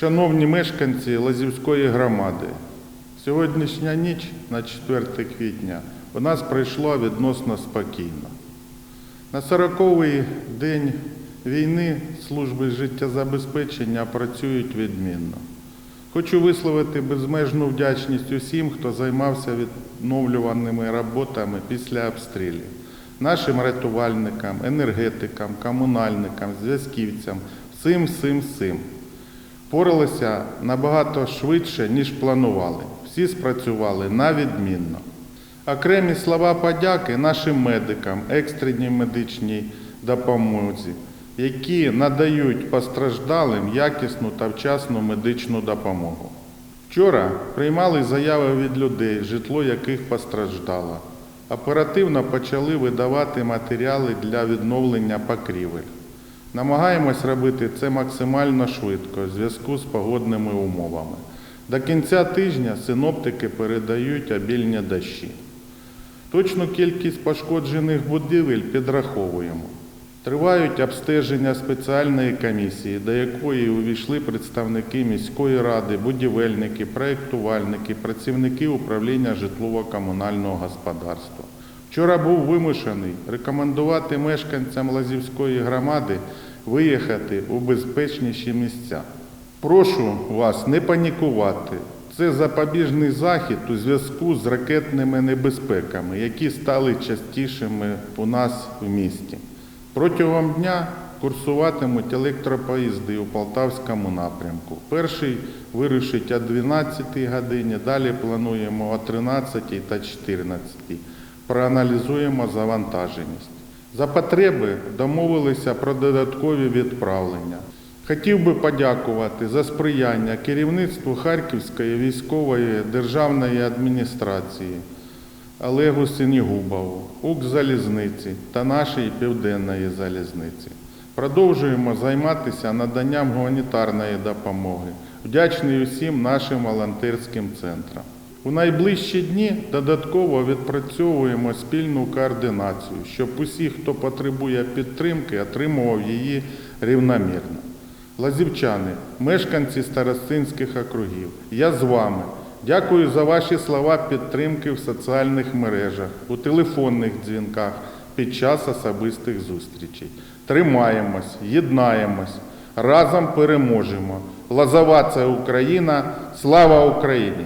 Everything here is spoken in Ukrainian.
Шановні мешканці Лазівської громади, сьогоднішня ніч на 4 квітня у нас пройшла відносно спокійно. На 40-й день війни служби життєзабезпечення працюють відмінно. Хочу висловити безмежну вдячність усім, хто займався відновлюваними роботами після обстрілів. Нашим рятувальникам, енергетикам, комунальникам, зв'язківцям, всім, всім, всім. Поралися набагато швидше, ніж планували. Всі спрацювали на відмінно. Окремі слова подяки нашим медикам, екстреній медичній допомозі, які надають постраждалим якісну та вчасну медичну допомогу. Вчора приймали заяви від людей, житло яких постраждало. Оперативно почали видавати матеріали для відновлення покрівель. Намагаємось робити це максимально швидко в зв'язку з погодними умовами. До кінця тижня синоптики передають обільні дощі. Точну кількість пошкоджених будівель підраховуємо. Тривають обстеження спеціальної комісії, до якої увійшли представники міської ради, будівельники, проєктувальники, працівники управління житлово-комунального господарства. Вчора був вимушений рекомендувати мешканцям Лазівської громади виїхати у безпечніші місця. Прошу вас не панікувати. Це запобіжний захід у зв'язку з ракетними небезпеками, які стали частішими у нас в місті. Протягом дня курсуватимуть електропоїзди у Полтавському напрямку. Перший вирушить о 12 годині, далі плануємо о 13 та 14. Проаналізуємо завантаженість. За потреби домовилися про додаткові відправлення. Хотів би подякувати за сприяння керівництву Харківської військової державної адміністрації Олегу Синігубову, Укрзалізниці та нашій південної залізниці. Продовжуємо займатися наданням гуманітарної допомоги. Вдячний усім нашим волонтерським центрам. У найближчі дні додатково відпрацьовуємо спільну координацію, щоб усі, хто потребує підтримки, отримував її рівномірно. Лазівчани, мешканці старостинських округів, я з вами. Дякую за ваші слова підтримки в соціальних мережах, у телефонних дзвінках під час особистих зустрічей. Тримаємось, єднаємось, разом переможемо. Лазова це Україна, слава Україні!